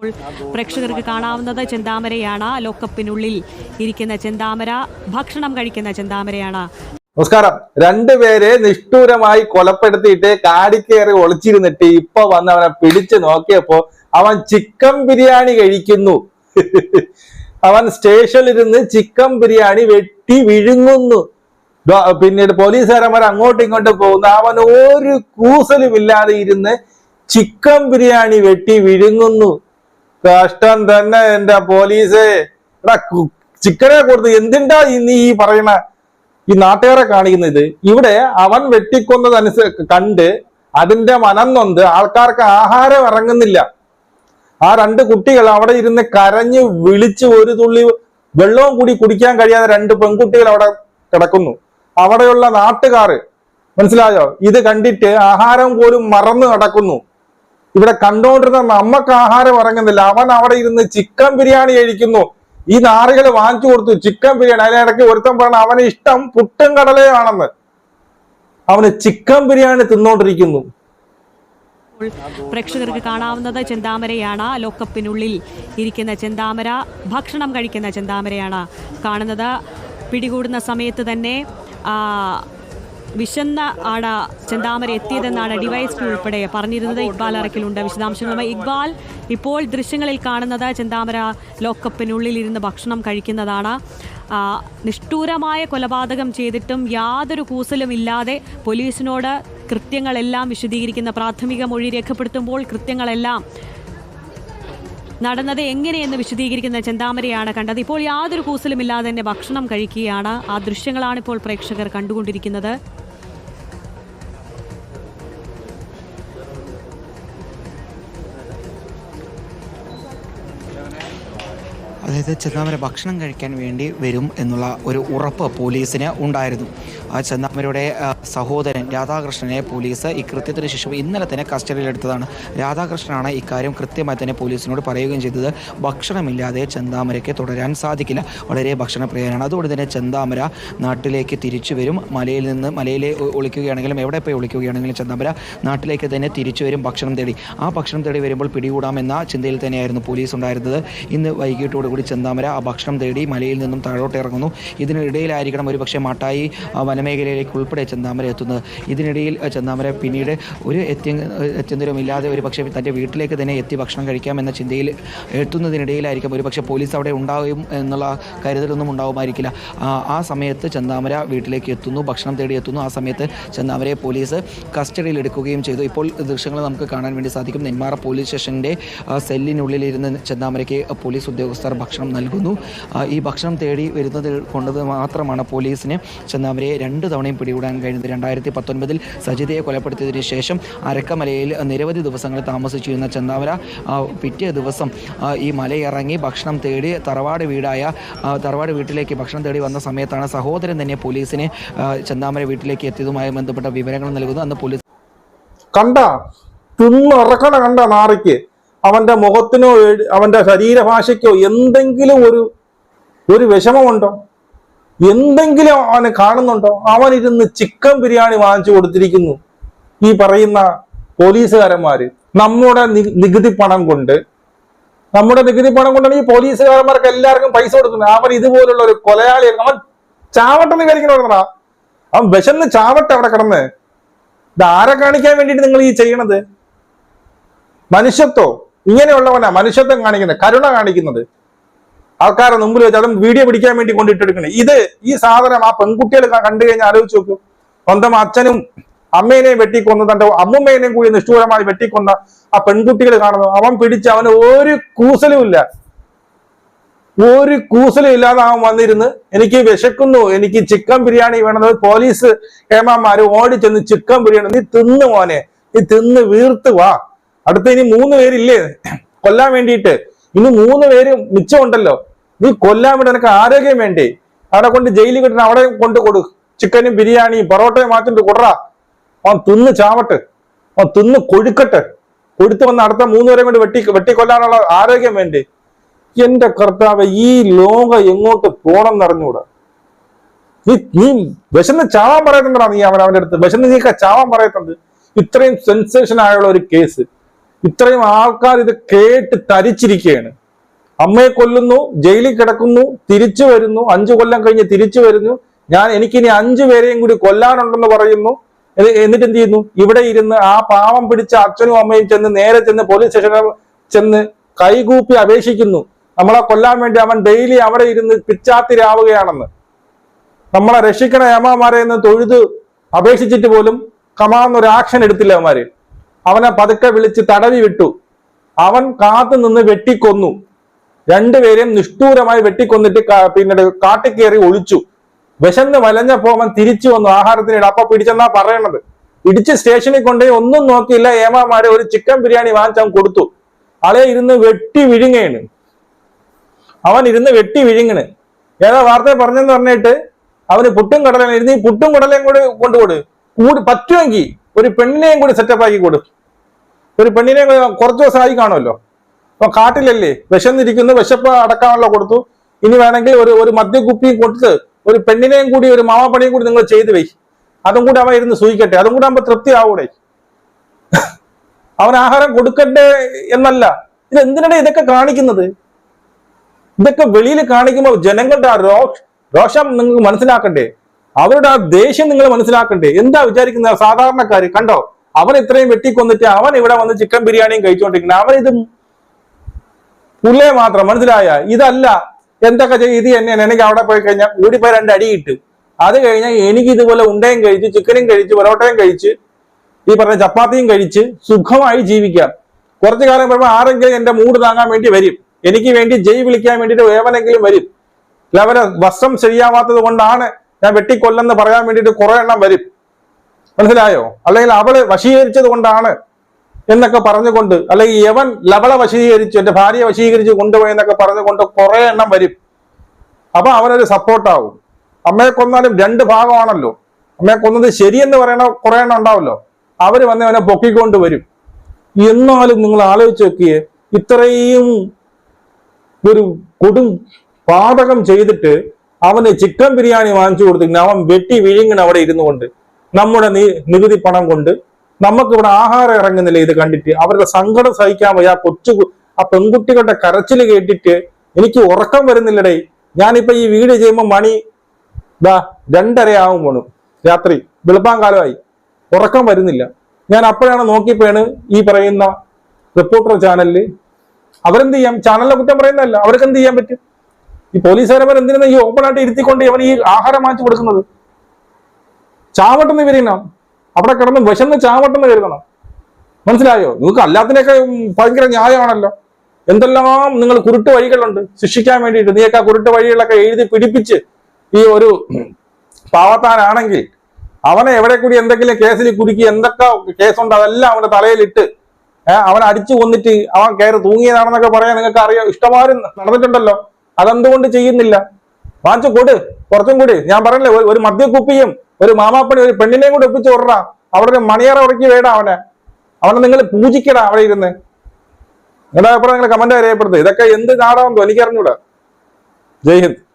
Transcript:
പ്രേക്ഷകർക്ക് കാണാവുന്നത് ചെന്താമരയാണ്. ലോക്കപ്പിനുള്ളിൽ ഇരിക്കുന്ന ചെന്താമര ഭക്ഷണം കഴിക്കുന്ന ചെന്താമരയാണ്. നമസ്കാരം. രണ്ടുപേരെ നിഷ്ഠൂരമായി കൊലപ്പെടുത്തിയിട്ട് കാടിക്കേറി ഒളിച്ചിരുന്നിട്ട് ഇപ്പൊ വന്ന് അവനെ പിടിച്ചു നോക്കിയപ്പോ അവൻ ചിക്കൻ ബിരിയാണി കഴിക്കുന്നു. അവൻ സ്റ്റേഷനിലിരുന്ന് ചിക്കൻ ബിരിയാണി വെട്ടി വിഴുങ്ങുന്നു. പിന്നീട് പോലീസുകാരന്മാർ അങ്ങോട്ടും ഇങ്ങോട്ടും പോകുന്നു. അവൻ ഒരു കൂസലുമില്ലാതെ ഇരുന്ന് ചിക്കൻ ബിരിയാണി വെട്ടി വിഴുങ്ങുന്നു. കഷ്ടം തന്നെ എന്റെ പോലീസേ. ചിക്കനെ കൊടുത്ത് എന്തിണ്ടാ നീ ഈ പറയണ ഈ നാട്ടുകാരെ കാണിക്കുന്നത്? ഇവിടെ അവൻ വെട്ടിക്കൊന്നത് കണ്ട് അതിന്റെ മനം നൊന്ത് ആൾക്കാർക്ക് ആഹാരം ഇറങ്ങുന്നില്ല. ആ രണ്ട് കുട്ടികൾ അവിടെ ഇരുന്ന് കരഞ്ഞ് വിളിച്ച് ഒരു തുള്ളി വെള്ളവും കൂടി കുടിക്കാൻ കഴിയാതെ രണ്ട് പെൺകുട്ടികൾ അവിടെ കിടക്കുന്നു. അവിടെയുള്ള നാട്ടുകാർ മനസ്സിലായോ? ഇത് കണ്ടിട്ട് ആഹാരം പോലും മറന്നു കിടക്കുന്നു ഇവിടെ കണ്ടോണ്ടിരുന്ന നമ്മക്ക് ആഹാരം ഇറങ്ങുന്നില്ല. അവൻ അവിടെ ഇരുന്ന് ചിക്കൻ ബിരിയാണി കഴിക്കുന്നു. ഈ നാറികൾ വാങ്ങിച്ചു കൊടുത്തു. ചിക്കൻ ബിരിയാണി. അതിനിടയ്ക്ക് ഒരുത്തൻ പറഞ്ഞ അവന് ഇഷ്ടം പുട്ടും കടലയാണെന്ന് അവന് ചിക്കൻ ബിരിയാണി തിന്നോണ്ടിരിക്കുന്നു. പ്രേക്ഷകർക്ക് കാണാവുന്നത് ചെന്താമരയാണ്. ലോക്കപ്പിനുള്ളിൽ ഇരിക്കുന്ന ചെന്താമര ഭക്ഷണം കഴിക്കുന്ന ചെന്താമരയാണ് കാണുന്നത്. പിടികൂടുന്ന സമയത്ത് തന്നെ വിശന്ന ആണ് ചെന്താമര എത്തിയതെന്നാണ് ഡിവൈഎസ്പി ഉൾപ്പെടെ പറഞ്ഞിരുന്നത്. ഇക്ബാൽ അറക്കിലുണ്ട് വിശദാംശങ്ങളുമായി ഇക്ബാൽ ഇപ്പോൾ ദൃശ്യങ്ങളിൽ കാണുന്നത് ചെന്താമര ലോക്കപ്പിനുള്ളിൽ ഇരുന്ന് ഭക്ഷണം കഴിക്കുന്നതാണ്. നിഷ്ഠൂരമായ കൊലപാതകം ചെയ്തിട്ടും യാതൊരു കൂസലും ഇല്ലാതെ പോലീസിനോട് കൃത്യങ്ങളെല്ലാം വിശദീകരിക്കുന്ന പ്രാഥമിക മൊഴി രേഖപ്പെടുത്തുമ്പോൾ കൃത്യങ്ങളെല്ലാം നടന്നത് എങ്ങനെയെന്ന് വിശദീകരിക്കുന്ന ചെന്താമരയാണ് കണ്ടത്. ഇപ്പോൾ യാതൊരു കൂസലുമില്ലാതെ തന്നെ ഭക്ഷണം കഴിക്കുകയാണ്. ആ ദൃശ്യങ്ങളാണ് ഇപ്പോൾ പ്രേക്ഷകർ കണ്ടുകൊണ്ടിരിക്കുന്നത്. അതായത് ചെന്നാമര ഭക്ഷണം കഴിക്കാൻ വേണ്ടി വരും എന്നുള്ള ഒരു ഉറപ്പ് പോലീസിന് ഉണ്ടായിരുന്നു. ആ ചെന്നാമരയുടെ സഹോദരൻ രാധാകൃഷ്ണനെ പോലീസ് ഈ കൃത്യത്തിന് ശേഷം ഇന്നലെ തന്നെ കസ്റ്റഡിയിലെടുത്തതാണ്. രാധാകൃഷ്ണനാണ് ഇക്കാര്യം കൃത്യമായി തന്നെ പോലീസിനോട് പറയുകയും ചെയ്തത്. ഭക്ഷണമില്ലാതെ ചെന്താമരയ്ക്ക് തുടരാൻ സാധിക്കില്ല. വളരെ ഭക്ഷണപ്രിയനാണ്. അതുകൊണ്ട് തന്നെ ചെന്താമര നാട്ടിലേക്ക് തിരിച്ചു വരും. മലയിൽ നിന്ന് മലയിലെ ഒളിക്കുകയാണെങ്കിലും എവിടെ പോയി ഒളിക്കുകയാണെങ്കിലും ചെന്താമര നാട്ടിലേക്ക് തന്നെ തിരിച്ചു വരും ഭക്ഷണം തേടി. ആ ഭക്ഷണം തേടി വരുമ്പോൾ പിടികൂടാമെന്ന ചിന്തയിൽ തന്നെയായിരുന്നു പോലീസ് ഉണ്ടായിരുന്നത്. ഇന്ന് വൈകിട്ടോടുകൂടി ചെന്താമര ആ ഭക്ഷണം തേടി മലയിൽ നിന്നും താഴോട്ട് ഇറങ്ങുന്നു. ഇതിനിടയിലായിരിക്കണം ഒരുപക്ഷെ മട്ടായി വനമേഖലയിലേക്ക് ഉൾപ്പെടെ ചെന്താമര എത്തുന്നത്. ഇതിനിടയിൽ ചെന്താമര പിന്നീട് ഒരു എത്തി എത്തുന്നതിലുമില്ലാതെ ഒരു പക്ഷേ തന്റെ വീട്ടിലേക്ക് തന്നെ എത്തി ഭക്ഷണം കഴിക്കാമെന്ന ചിന്തയിൽ എത്തുന്നതിനിടയിലായിരിക്കും. ഒരു പക്ഷേ പോലീസ് അവിടെ ഉണ്ടാവും എന്നുള്ള കരുതലൊന്നും ഉണ്ടാവുമായിരിക്കില്ല. ആ സമയത്ത് ചെന്താമര വീട്ടിലേക്ക് എത്തുന്നു ഭക്ഷണം തേടി എത്തുന്നു. ആ സമയത്ത് ചെന്താമരയെ പോലീസ് കസ്റ്റഡിയിൽ എടുക്കുകയും ചെയ്തു. ഇപ്പോൾ ദൃശ്യങ്ങൾ നമുക്ക് കാണാൻ വേണ്ടി സാധിക്കും. നെന്മാറ പോലീസ് സ്റ്റേഷന്റെ സെല്ലിനുള്ളിലിരുന്ന് ചെന്താമരയ്ക്ക് പോലീസ് ഉദ്യോഗസ്ഥർ ഭക്ഷണം നൽകുന്നു. ഈ ഭക്ഷണം തേടി വരുന്നതിൽ കൊണ്ടത് മാത്രമാണ് പോലീസിന് ചെന്താമരയെ രണ്ട് തവണയും പിടികൂടാൻ കഴിഞ്ഞത്. രണ്ടായിരത്തി പത്തൊൻപതിൽ സജിതയെ കൊലപ്പെടുത്തിയതിന് ശേഷം അരക്കമലയിൽ നിരവധി ദിവസങ്ങൾ താമസിച്ചിരുന്ന ആ, പിറ്റേ ദിവസം ഈ മലയിറങ്ങി ഭക്ഷണം തേടി തറവാട് വീടായ തറവാട് വീട്ടിലേക്ക് ഭക്ഷണം തേടി വന്ന സമയത്താണ് സഹോദരൻ തന്നെ പോലീസിനെ ആ, ചെന്താമര വീട്ടിലേക്ക് എത്തിയതുമായി ബന്ധപ്പെട്ട വിവരങ്ങൾ നൽകുന്നു അന്ന് പോലീസ് കണ്ട തിന്നിറക്കണ കണ്ട നാറിക്ക്. അവന്റെ മുഖത്തിനോ അവന്റെ ശരീരഭാഷയ്ക്കോ എന്തെങ്കിലും ഒരു ഒരു വിഷമമുണ്ടോ? എന്തെങ്കിലും അവന് കാണുന്നുണ്ടോ? അവൻ ഇരുന്ന് ചിക്കൻ ബിരിയാണി വാങ്ങിച്ചു കൊടുത്തിരിക്കുന്നു. ഈ പറയുന്ന പോലീസുകാരന്മാര്. നമ്മുടെ നികുതി പണം കൊണ്ട് നമ്മുടെ നികുതി പണം കൊണ്ടാണ് ഈ പോലീസുകാരന്മാർക്ക് എല്ലാവർക്കും പൈസ കൊടുക്കുന്നത്. അവൻ ഇതുപോലുള്ള ഒരു കൊലയാളി അവൻ ചാവട്ടെന്ന് വിചാരിക്കണ അവൻ വിശന്ന് ചാവട്ടെ അവിടെ കിടന്ന്. ഇത് ആരെ കാണിക്കാൻ വേണ്ടിയിട്ട് നിങ്ങൾ ഈ ചെയ്യണത്? മനുഷ്യത്വം? ഇങ്ങനെയുള്ളവനാ മനുഷ്യത്വം കാണിക്കുന്നത് കരുണ കാണിക്കുന്നത്. ആൾക്കാരെ മുമ്പിൽ വെച്ച് അതും വീഡിയോ പിടിക്കാൻ വേണ്ടി കൊണ്ടിട്ടെടുക്കണേ. ഇത് ഈ സാധനം ആ പെൺകുട്ടികൾ കണ്ടു കഴിഞ്ഞാൽ ആലോചിച്ച് നോക്കൂ. സ്വന്തം അച്ഛനും അമ്മേനെയും വെട്ടിക്കൊന്നു തന്റെ അമ്മുമ്മേനെയും കൂടി നിഷ്ഠൂരമായി വെട്ടിക്കൊന്ന ആ പെൺകുട്ടികൾ കാണുന്നു. അവൻ പിടിച്ച് അവന് ഒരു കൂസലും ഇല്ല. ഒരു കൂസലും ഇല്ലാതെ അവൻ വന്നിരുന്ന് എനിക്ക് വിശക്കുന്നു എനിക്ക് ചിക്കൻ ബിരിയാണി വേണമെന്ന് പോലീസ് ഏമാന്മാര് ഓടി ചെന്ന് ചിക്കൻ ബിരിയാണി നീ തിന്നു മോനെ നീ തിന്ന് വീർത്ത് വാ. അടുത്ത ഇനി മൂന്ന് പേരില്ലേ? കൊല്ലാൻ വേണ്ടിയിട്ട്. ഇനി മൂന്ന് പേര് മിച്ചമുണ്ടല്ലോ. നീ കൊല്ലാൻ വേണ്ടി നിനക്ക് ആരോഗ്യം വേണ്ടേ? അവിടെ കൊണ്ട് ജയിലിൽ കിട്ടണം അവിടെ കൊണ്ട് കൊടു. ചിക്കനും ബിരിയാണിയും പൊറോട്ടയും മാറ്റിട്ട് കൊടുറാ അവൻ തിന്ന് ചാവട്ട്. അവൻ തിന്ന് കൊഴുക്കട്ടെ. കൊടുത്തു വന്ന് അടുത്ത മൂന്ന് പേരെ കൊണ്ട് വെട്ടി വെട്ടിക്കൊല്ലാനുള്ള ആരോഗ്യം വേണ്ടേ? എന്റെ കർത്താവ് ഈ ലോകം എങ്ങോട്ട് പോണം എന്നറിഞ്ഞൂടാ നീ നീ വിശന്ന് ചാവാൻ പറയത്തുണ്ടാ നീ അവൻ അവന്റെ അടുത്ത്? വിശന്ന് നീക്ക ചാവാൻ പറയത്തുണ്ട് ഇത്രയും സെൻസേഷൻ ആയുള്ള ഒരു കേസ് ഇത്രയും ആൾക്കാർ ഇത് കേട്ട് തരിച്ചിരിക്കുകയാണ്. അമ്മയെ കൊല്ലുന്നു ജയിലിൽ കിടക്കുന്നു തിരിച്ചു വരുന്നു അഞ്ചു കൊല്ലം കഴിഞ്ഞ് തിരിച്ചു വരുന്നു. ഞാൻ എനിക്കിനി അഞ്ചു പേരെയും കൂടി കൊല്ലാനുണ്ടെന്ന് പറയുന്നു. എന്നിട്ട് എന്ത് ചെയ്യുന്നു? ഇവിടെ ഇരുന്ന് ആ പാവം പിടിച്ച അച്ഛനും അമ്മയും ചെന്ന് നേരെ ചെന്ന് പോലീസ് സ്റ്റേഷനിൽ ചെന്ന് കൈകൂപ്പി അപേക്ഷിക്കുന്നു. നമ്മളെ കൊല്ലാൻ വേണ്ടി അവൻ ഡെയിലി അവിടെ ഇരുന്ന് പിച്ചാത്തിരാവുകയാണെന്ന് നമ്മളെ രക്ഷിക്കണ ഏമാമാരെ എന്ന് തൊഴുത് അപേക്ഷിച്ചിട്ട് പോലും കമാന്നൊരു ആക്ഷൻ എടുത്തില്ല അവന്മാര്. അവനെ പതുക്കെ വിളിച്ച് തടവി വിട്ടു. അവൻ കാത്തു നിന്ന് വെട്ടിക്കൊന്നു. രണ്ടുപേരെയും നിഷ്ഠൂരമായി വെട്ടിക്കൊന്നിട്ട് പിന്നീട് കാട്ടിക്കേറി ഒളിച്ചു. വിശന്ന് വലഞ്ഞപ്പോ അവൻ തിരിച്ചു വന്നു. ആഹാരത്തിനിടെ അപ്പൊ പിടിച്ചെന്നാ പറയണത്. ഇടിച്ച് സ്റ്റേഷനിൽ കൊണ്ടുപോയി ഒന്നും നോക്കിയില്ല. ഏമാമാരെ ഒരു ചിക്കൻ ബിരിയാണി വാങ്ങിച്ചവൻ കൊടുത്തു. ആളെ ഇരുന്ന് വെട്ടി വിഴുങ്ങയാണ് അവൻ ഇരുന്ന് വെട്ടി വിഴുങ്ങണ്. ഏതാ വാർത്ത പറഞ്ഞെന്ന് പറഞ്ഞിട്ട് അവന് പുട്ടും കടലയും ഇരുന്ന് ഈ പുട്ടും കടലയും കൂടി കൊണ്ടുകൊടു കൂടി പറ്റുമെങ്കിൽ ഒരു പെണ്ണിനെയും കൂടി സെറ്റപ്പ് ആക്കി കൊടു. ഒരു പെണ്ണിനെ കൂടി കുറച്ച് ദിവസമായി കാണുമല്ലോ. അപ്പൊ കാട്ടിലല്ലേ വിശന്നിരിക്കുന്നു വിശപ്പ് അടക്കാനുള്ള കൊടുത്തു. ഇനി വേണമെങ്കിൽ ഒരു ഒരു മദ്യക്കുപ്പിയും കൊടുത്ത് ഒരു പെണ്ണിനെയും കൂടി ഒരു മാമാപ്പണിയും കൂടി നിങ്ങൾ ചെയ്തു വയ്ക്കും അതും കൂടി അവൻ ഇരുന്ന് സൂഹിക്കട്ടെ അതും കൂടി ആകുമ്പോൾ തൃപ്തി ആവൂടെ. അവൻ ആഹാരം കൊടുക്കട്ടെ എന്നല്ല. ഇത് എന്തിനാണ് ഇതൊക്കെ കാണിക്കുന്നത്? ഇതൊക്കെ വെളിയിൽ കാണിക്കുമ്പോൾ ജനങ്ങളുടെ ആ രോഷം നിങ്ങൾക്ക് മനസ്സിലാക്കണ്ടേ? അവരുടെ ആ ദേഷ്യം നിങ്ങൾ മനസ്സിലാക്കണ്ടേ? എന്താ വിചാരിക്കുന്ന സാധാരണക്കാര് കണ്ടോ? അവൻ ഇത്രയും വെട്ടിക്കൊന്നിട്ട് അവൻ ഇവിടെ വന്ന് ചിക്കൻ ബിരിയാണിയും കഴിച്ചുകൊണ്ടിരിക്കുന്നത് അവൻ ഇത് പുള്ളേ മാത്രം മനസ്സിലായ? ഇതല്ല. എന്തൊക്കെ ചെയ്യും ഇത് എനിക്ക് അവിടെ പോയി കഴിഞ്ഞാൽ കൂടിപ്പോയി രണ്ട് അടി കിട്ടും അത് കഴിഞ്ഞാൽ എനിക്ക് ഇതുപോലെ ഉണ്ടയും കഴിച്ച് ചിക്കനും കഴിച്ച് പൊറോട്ടയും കഴിച്ച് ഈ പറഞ്ഞ ചപ്പാത്തിയും കഴിച്ച് സുഖമായി ജീവിക്കാം. കുറച്ചു കാലം കഴിയുമ്പോൾ ആരെങ്കിലും എന്റെ മൂട് താങ്ങാൻ വേണ്ടി വരും. എനിക്ക് വേണ്ടി ജയ് വിളിക്കാൻ വേണ്ടിയിട്ട് ഏവനെങ്കിലും വരും. അല്ല അവരെ വസ്ത്രം ശരിയാവാത്തത് കൊണ്ടാണ് ഞാൻ വെട്ടിക്കൊല്ലെന്ന് പറയാൻ വേണ്ടിയിട്ട് കുറെ എണ്ണം വരും. മനസ്സിലായോ? അല്ലെങ്കിൽ അവൾ വശീകരിച്ചത് കൊണ്ടാണ് എന്നൊക്കെ പറഞ്ഞുകൊണ്ട് അല്ലെങ്കിൽ യവൻ ലവളെ വശീകരിച്ചു എന്റെ ഭാര്യയെ വശീകരിച്ച് കൊണ്ടുപോയി എന്നൊക്കെ പറഞ്ഞുകൊണ്ട് കുറെ എണ്ണം വരും. അപ്പൊ അവനൊരു സപ്പോർട്ടാവും അമ്മയെ കൊന്നാലും രണ്ട് ഭാഗമാണല്ലോ. അമ്മയെ കൊന്നത് ശരിയെന്ന് പറയണ കുറെ എണ്ണം ഉണ്ടാവല്ലോ അവർ വന്ന് അവനെ പൊക്കിക്കൊണ്ട് വരും. എന്നാലും നിങ്ങൾ ആലോചിച്ച് നോക്കിയേ ഇത്രയും ഒരു കൊടും പാതകം ചെയ്തിട്ട് അവന് ചിക്കൻ ബിരിയാണി വാങ്ങിച്ചു കൊടുത്തിട്ട് അവൻ വെട്ടി വിഴുങ്ങണം അവിടെ ഇരുന്നു കൊണ്ട് നമ്മുടെ നികുതി പണം കൊണ്ട് നമുക്ക് ഇവിടെ ആഹാരം ഇറങ്ങുന്നില്ല ഇത് കണ്ടിട്ട്. അവരുടെ സങ്കടം സഹിക്കാൻ വയ്യ. ആ കൊച്ചു ആ പെൺകുട്ടികളുടെ കരച്ചിൽ കേട്ടിട്ട് എനിക്ക് ഉറക്കം വരുന്നില്ലടേ. ഞാനിപ്പോ ഈ വീട് ചെയ്യുമ്പോൾ മണി ദാ രണ്ടര ആവും പോണു. രാത്രി വെളുപ്പാങ്കാലമായി ഉറക്കം വരുന്നില്ല. ഞാൻ അപ്പോഴാണ് നോക്കിപ്പോയാണ് ഈ പറയുന്ന റിപ്പോർട്ടർ ചാനലിൽ അവരെന്ത് ചെയ്യാം? ചാനലിലെ കുറ്റം പറയുന്നതല്ല. അവർക്ക് എന്ത് ചെയ്യാൻ പറ്റും? ഈ പോലീസുകാരന്മാർ എന്തിനാ ഈ ഓപ്പൺ ആയിട്ട് ഇരുത്തിക്കൊണ്ട് അവൻ ഈ ആഹാരം മാറ്റി കൊടുക്കുന്നത്? ചാവട്ടെന്ന് കരുതണം അവിടെ കിടന്ന് വിശന്ന് ചാവട്ടെന്ന് കരുതണം. മനസ്സിലായോ? നിങ്ങൾക്ക് അല്ലാത്തിനൊക്കെ ഉം, ഭയങ്കര ന്യായമാണല്ലോ. എന്തെല്ലാം നിങ്ങൾ കുരുട്ട് വഴികളുണ്ട് ശിക്ഷിക്കാൻ വേണ്ടിയിട്ട്. നീയൊക്കെ ആ കുരുട്ട് വഴികളൊക്കെ എഴുതി പിടിപ്പിച്ച് ഈ ഒരു പാവത്താനാണെങ്കിൽ അവനെ എവിടെ കൂടി എന്തെങ്കിലും കേസിൽ കുടുക്കി എന്തൊക്കെ കേസുണ്ട് അതെല്ലാം അവന്റെ തലയിലിട്ട് അവൻ അടിച്ചു കൊന്നിട്ട് അവൻ കയറി തൂങ്ങിയതാണെന്നൊക്കെ പറയാൻ നിങ്ങൾക്ക് അറിയാം ഇഷ്ടമാരും നടന്നിട്ടുണ്ടല്ലോ. അതെന്തുകൊണ്ട് ചെയ്യുന്നില്ല? വാങ്ങിച്ചു കൊടു കുറച്ചും കൂടി. ഞാൻ പറഞ്ഞില്ലേ ഒരു- മദ്യക്കുപ്പിയും ഒരു മാമാപ്പണി ഒരു പെണ്ണിനെയും കൂടി ഒപ്പിച്ച് വിടറാ അവിടെ ഒരു മണിയറ ഉറക്കി വേടാ അവനെ. അവനെ നിങ്ങൾ പൂജിക്കടാ അവിടെ ഇരുന്ന്. നിങ്ങളുടെ അഭിപ്രായം നിങ്ങൾ കമന്റ് അറിയപ്പെടുന്നത് ഇതൊക്കെ എന്ത് നാടാണെന്നോ എനിക്കറിഞ്ഞൂടാ. ജയ് ഹിന്ദ്.